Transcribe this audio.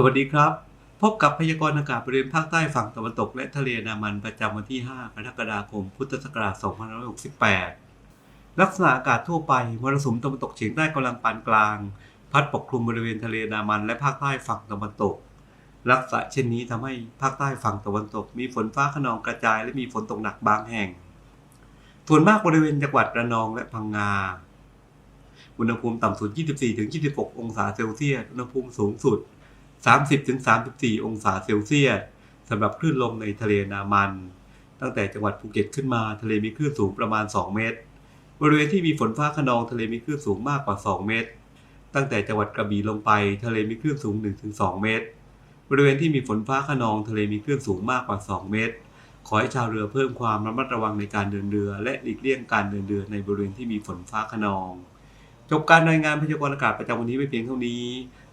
สวัสดีครับ พบกับพยากรณ์อากาศบริเวณภาคใต้ฝั่งตะวันตกและทะเลอันามันประจำวันที่ 5 กรกฎาคม พุทธศักราช 2568 ลักษณะอากาศทั่วไปมรสุมตะวันตกเฉียงใต้กำลังปานกลาง พัดปกคลุมบริเวณทะเลอันามันและภาคใต้ฝั่งตะวันตก ลักษณะเช่นนี้ทำให้ภาคใต้ฝั่งตะวันตก มีฝนฟ้าขนองกระจายและมีฝนตกหนักบางแห่ง ส่วนมากบริเวณจังหวัดระนองและพังงาอุณหภูมิต่ำสุด 24-26 องศาเซลเซียส อุณหภูมิสูงสุด 30-34 องศาเซลเซียสสำหรับคลื่นลมในทะเลนามัน ตั้งแต่จังหวัดภูเก็ตขึ้นมาทะเลมีคลื่นสูงประมาณ 2 เมตร บริเวณที่มีฝนฟ้าขนองทะเลมีคลื่นสูงมากกว่า 2 เมตร ตั้งแต่จังหวัดกระบี่ลงไปทะเลมีคลื่นสูง 1-2 เมตร บริเวณที่มีฝนฟ้าขนองทะเลมีคลื่นสูงมากกว่า 2 เมตร ขอให้ชาวเรือเพิ่มความระมัดระวังในการเดินเรือ และหลีกเลี่ยงการเดินเรือในบริเวณที่มีฝนฟ้าขนอง จบการรายงานพยากรณ์อากาศประจำวันนี้ไปเพียงเท่านี้